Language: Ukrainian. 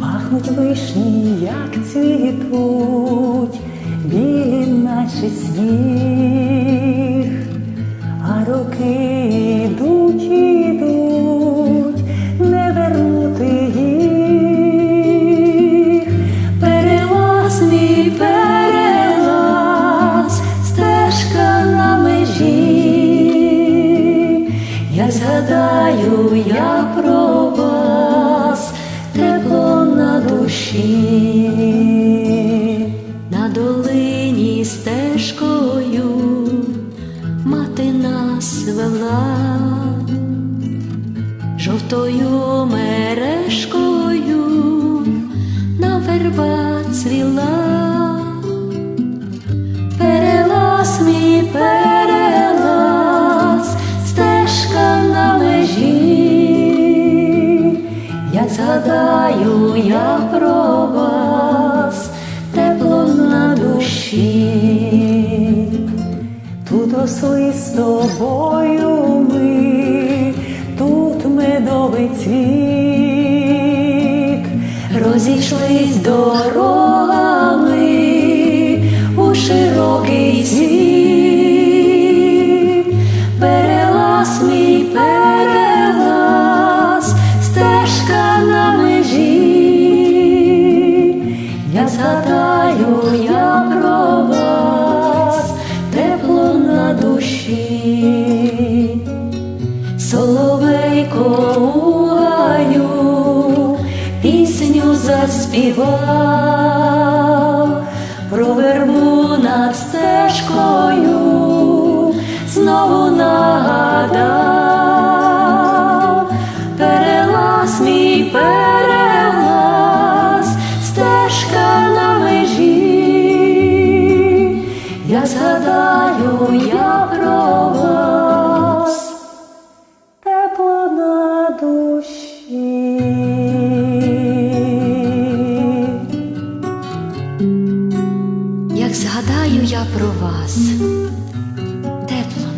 Пахнуть вишні, як цвітуть, білі наче сніг, а роки йдуть, ідуть, не вернути їх. Перелаз мій перелаз, стежка на межі. Я згадаю, я про вас, тепло на душі, на долині стежкою мати нас вела, жовтою мережкою на верба цвіла. Перелаз мій перелаз, згадаю, я про вас, тепло на душі. Тут росли з тобою ми, тут медовий цвіт, розійшлись дорогами у широкий світ. Перелаз мій перелаз, Гаю пісню заспівав, про вербу над стежкою знову нагадав, перелаз мій перелаз, стежка на межі. Я згадаю, я згадаю я про вас, тепло.